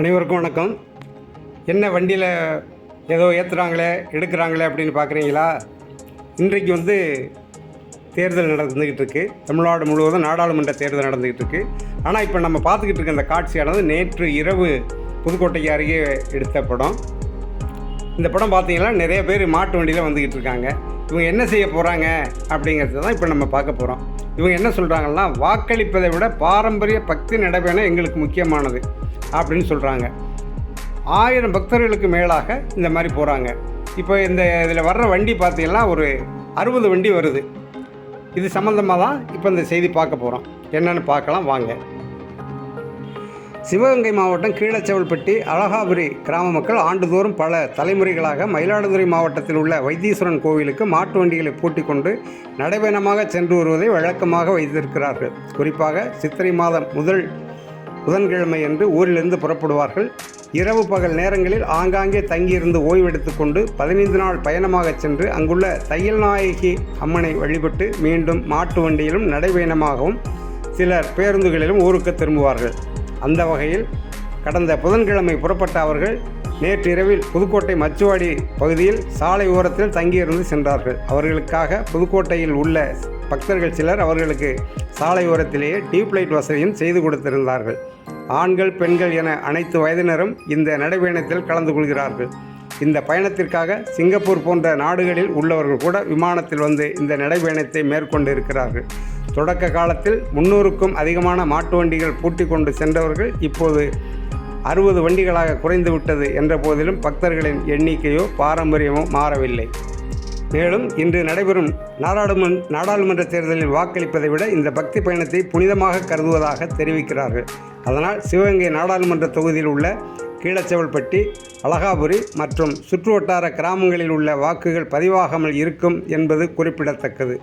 அனைவருக்கும் வணக்கம். என்ன வண்டியில் ஏதோ ஏற்றுறாங்களே எடுக்கிறாங்களே அப்படின்னு பார்க்குறீங்களா இன்றைக்கு வந்து தேர்தல் நடந்துக்கிட்டு இருக்குது தமிழ்நாடு முழுவதும் நாடாளுமன்ற தேர்தல் நடந்துக்கிட்டு இருக்குது ஆனால் இப்போ நம்ம பார்த்துக்கிட்டு இருக்க இந்த காட்சியானது நேற்று இரவு புதுக்கோட்டைக்கு அருகே எடுத்த படம். இந்த படம் பார்த்தீங்கன்னா நிறைய பேர் மாட்டு வண்டியில் வந்துக்கிட்டு இருக்காங்க. இவங்க என்ன செய்ய போகிறாங்க அப்படிங்கிறது தான் இப்போ நம்ம பார்க்க போகிறோம் இவங்க என்ன சொல்கிறாங்கன்னா வாக்களிப்பதை விட பாரம்பரிய பக்தி நடைபெற எங்களுக்கு முக்கியமானது. அப்படின்னு சொல்கிறாங்க ஆயிரம் பக்தர்களுக்கு மேலாக இந்த மாதிரி போகிறாங்க இப்போ இந்த இதில் வர்ற வண்டி பார்த்தீங்கன்னா ஒரு அறுபது வண்டி வருது. இது சம்மந்தமாக தான் இப்போ இந்த செய்தி பார்க்க போகிறோம் என்னென்னு பார்க்கலாம் வாங்க. சிவகங்கை மாவட்டம் கீழச்செவல்பட்டி அழகாபுரி கிராம மக்கள் ஆண்டுதோறும் பல தலைமுறைகளாக மயிலாடுதுறை மாவட்டத்தில் உள்ள வைத்தீஸ்வரன் கோவிலுக்கு மாட்டு வண்டிகளை பூட்டிக் கொண்டு நடைபயணமாக சென்று வருவதை வழக்கமாக வைத்திருக்கிறார்கள். குறிப்பாக சித்திரை மாதம் முதல் புதன்கிழமை என்று ஊரிலிருந்து புறப்படுவார்கள். இரவு பகல் நேரங்களில் ஆங்காங்கே தங்கியிருந்து ஓய்வெடுத்து கொண்டு பதினைந்து நாள் பயணமாக சென்று அங்குள்ள தையல் நாயகி அம்மனை வழிபட்டு மீண்டும் மாட்டு வண்டியிலும் நடைபயணமாகவும் சிலர் பேருந்துகளிலும் ஊருக்கு திரும்புவார்கள். அந்த வகையில் கடந்த புதன்கிழமை புறப்பட்ட அவர்கள் நேற்றிரவில் புதுக்கோட்டை மச்சுவாடி பகுதியில் சாலை ஓரத்தில் தங்கியிருந்து சென்றார்கள். அவர்களுக்காக புதுக்கோட்டையில் உள்ள பக்தர்கள் சிலர் அவர்களுக்கு சாலை ஓரத்திலேயே டியூப் லைட் வசதியும் செய்து கொடுத்திருந்தார்கள். ஆண்கள் பெண்கள் என அனைத்து வயதினரும் இந்த நடைபயணத்தில் கலந்து கொள்கிறார்கள். இந்த பயணத்திற்காக சிங்கப்பூர் போன்ற நாடுகளில் உள்ளவர்கள் கூட விமானத்தில் வந்து இந்த நடைபயணத்தை மேற்கொண்டு இருக்கிறார்கள் தொடக்க காலத்தில் முன்னூறுக்கும் அதிகமான மாட்டு வண்டிகள் பூட்டி கொண்டு சென்றவர்கள் இப்போது அறுபது வண்டிகளாக குறைந்துவிட்டது என்ற போதிலும் பக்தர்களின் எண்ணிக்கையோ பாரம்பரியமோ மாறவில்லை. மேலும் இன்று நடைபெறும் நாடாளுமன் நாடாளுமன்ற தேர்தலில் வாக்களிப்பதை விட இந்த பக்தி பயணத்தை புனிதமாக கருதுவதாக தெரிவிக்கிறார்கள். அதனால் சிவகங்கை நாடாளுமன்ற தொகுதியில் உள்ள கீழச்செவல்பட்டி அழகாபுரி மற்றும் சுற்றுவட்டார கிராமங்களில் உள்ள வாக்குகள் பதிவாகாமல் இருக்கும் என்பது குறிப்பிடத்தக்கது.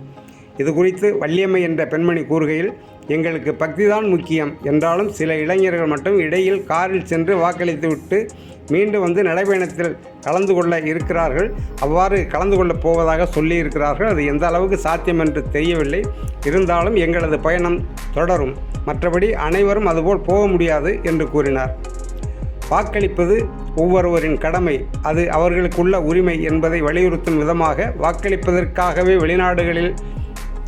இது குறித்து வள்ளியம்மை என்ற பெண்மணி கூறுகையில் எங்களுக்கு பக்திதான் முக்கியம். என்றாலும் சில இளைஞர்கள் மட்டும் இடையில் காரில் சென்று வாக்களித்துவிட்டு மீண்டும் வந்து நடைபயணத்தில் கலந்து கொள்ள இருக்கிறார்கள். அவ்வாறு கலந்து கொள்ளப் போவதாக சொல்லியிருக்கிறார்கள். அது எந்த அளவுக்கு சாத்தியம் என்று தெரியவில்லை. இருந்தாலும் எங்களது பயணம் தொடரும். மற்றபடி அனைவரும் அதுபோல் போக முடியாது என்று கூறினார். வாக்களிப்பது ஒவ்வொருவரின் கடமை. அது அவர்களுக்குள்ள உரிமை என்பதை வலியுறுத்தும் விதமாக வாக்களிப்பதற்காகவே வெளிநாடுகளில்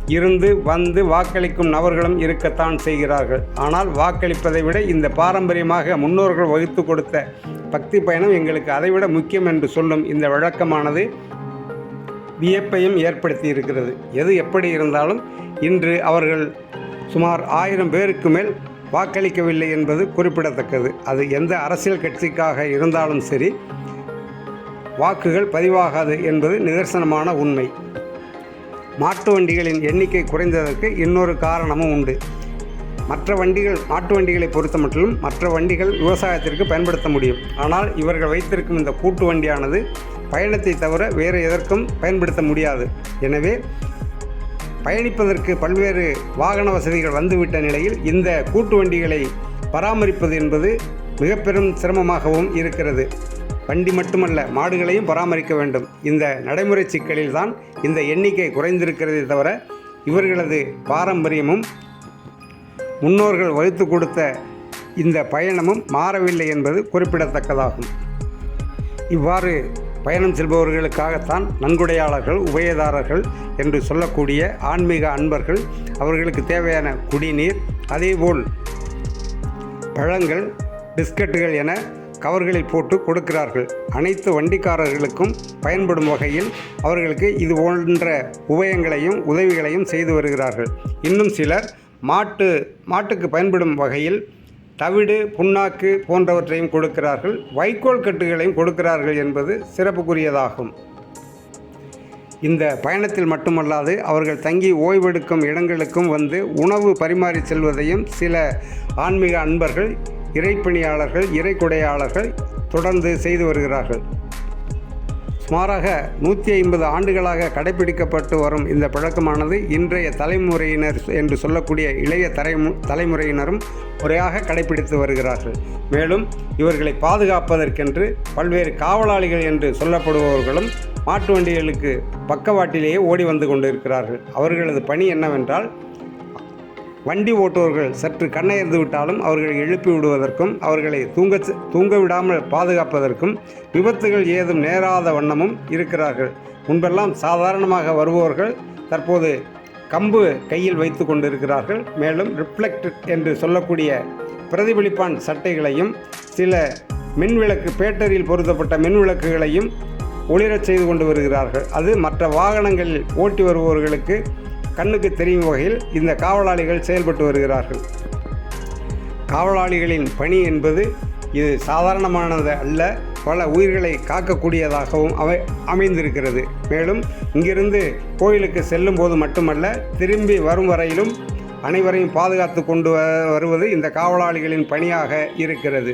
இருந்து வந்து வாக்களிக்கும் நபர்களும் இருக்கத்தான் செய்கிறார்கள். ஆனால் வாக்களிப்பதை விட இந்த பாரம்பரியமாக முன்னோர்கள் வகுத்து கொடுத்த பக்தி பயணம் எங்களுக்கு அதைவிட முக்கியம் என்று சொல்லும் இந்த வழக்கமானது வியப்பையும் ஏற்படுத்தி இருக்கிறது. எது எப்படி இருந்தாலும் இன்று அவர்கள் சுமார் ஆயிரம் பேருக்கு மேல் வாக்களிக்கவில்லை என்பது குறிப்பிடத்தக்கது. அது எந்த அரசியல் கட்சிக்காக இருந்தாலும் சரி வாக்குகள் பதிவாகாது என்பது நிதர்சனமான உண்மை. மாட்டு வண்டிகளின் எண்ணிக்கை குறைந்ததற்கு இன்னொரு காரணமும் உண்டு. மற்ற வண்டிகள் மாட்டு வண்டிகளை பொறுத்த மட்டும் மற்ற வண்டிகள் விவசாயத்திற்கு பயன்படுத்த முடியும். ஆனால் இவர்கள் வைத்திருக்கும் இந்த கூட்டு வண்டியானது பயணத்தை தவிர வேறு எதற்கும் பயன்படுத்த முடியாது. எனவே பயணிப்பதற்கு பல்வேறு வாகன வசதிகள் வந்துவிட்ட நிலையில் இந்த கூட்டு வண்டிகளை பராமரிப்பது என்பது மிக பெரும் சிரமமாகவும் இருக்கிறது. வண்டி மட்டுமல்ல மாடுகளையும் பராமரிக்க வேண்டும். இந்த நடைமுறை சிக்கலில் தான் இந்த எண்ணிக்கை குறைந்திருக்கிறதே தவிர இவர்களது பாரம்பரியமும் முன்னோர்கள் வகுத்து கொடுத்த இந்த பயணமும் மாறவில்லை என்பது குறிப்பிடத்தக்கதாகும். இவ்வாறு பயணம் செல்பவர்களுக்காகத்தான் நன்கொடையாளர்கள் உபயதாரர்கள் என்று சொல்லக்கூடிய ஆன்மீக அன்பர்கள் அவர்களுக்கு தேவையான குடிநீர் அதேபோல் பழங்கள் பிஸ்கட்டுகள் என கவர்களில் போட்டு கொடுக்கிறார்கள். அனைத்து வண்டிக்காரர்களுக்கும் பயன்படும் வகையில் அவர்களுக்கு இது போன்ற உபயங்களையும் உதவிகளையும் செய்து வருகிறார்கள். இன்னும் சிலர் மாட்டு மாட்டுக்கு பயன்படும் வகையில் தவிடு புண்ணாக்கு போன்றவற்றையும் கொடுக்கிறார்கள். வைக்கோல் கட்டுகளையும் கொடுக்கிறார்கள் என்பது சிறப்புக்குரியதாகும். இந்த பயணத்தில் மட்டுமல்லாது அவர்கள் தங்கி ஓய்வெடுக்கும் இடங்களுக்கும் வந்து உணவு பரிமாறி செல்வதையும் சில ஆன்மீக அன்பர்கள் இறைப்பணியாளர்கள் இறைக்குடையாளர்கள் தொடர்ந்து செய்து வருகிறார்கள். சுமாராக நூற்றி ஐம்பது ஆண்டுகளாக கடைபிடிக்கப்பட்டு வரும் இந்த பழக்கமானது இன்றைய தலைமுறையினர் என்று சொல்லக்கூடிய இளைய தலைமு தலைமுறையினரும் முறையாக கடைபிடித்து வருகிறார்கள். மேலும் இவர்களை பாதுகாப்பதற்கென்று பல்வேறு காவலாளிகள் என்று சொல்லப்படுபவர்களும் மாட்டு வண்டிகளுக்கு பக்கவாட்டிலேயே ஓடி வந்து கொண்டிருக்கிறார்கள். அவர்களது பணி என்னவென்றால் வண்டி ஓட்டுவர்கள் சற்று கண்ணயர்ந்து விட்டாலும் அவர்களை எழுப்பி விடுவதற்கும் அவர்களை தூங்க தூங்க விடாமல் பாதுகாப்பதற்கும் விபத்துகள் ஏதும் நேராத வண்ணமும் இருக்கிறார்கள். முன்பெல்லாம் சாதாரணமாக வருபவர்கள் தற்போது கம்பு கையில் வைத்து கொண்டிருக்கிறார்கள். மேலும் ரிஃப்ளெக்ட் என்று சொல்லக்கூடிய பிரதிபலிப்பான் சட்டைகளையும் சில மின்விளக்கு பேட்டரியில் பொருத்தப்பட்ட மின்விளக்குகளையும் ஒளிரச் செய்து கொண்டு வருகிறார்கள். அது மற்ற வாகனங்களில் ஓட்டி வருபவர்களுக்கு கண்ணுக்கு தெரியும் வகையில் இந்த காவலாளிகள் செயல்பட்டு வருகிறார்கள். காவலாளிகளின் பணி என்பது இது சாதாரணமானது அல்ல பல உயிர்களை காக்கக்கூடியதாகவும் அவை அமைந்திருக்கிறது. மேலும் இங்கிருந்து கோயிலுக்கு செல்லும் போது மட்டுமல்ல திரும்பி வரும் வரையிலும் அனைவரையும் பாதுகாத்து கொண்டு வருவது இந்த காவலாளிகளின் பணியாக இருக்கிறது.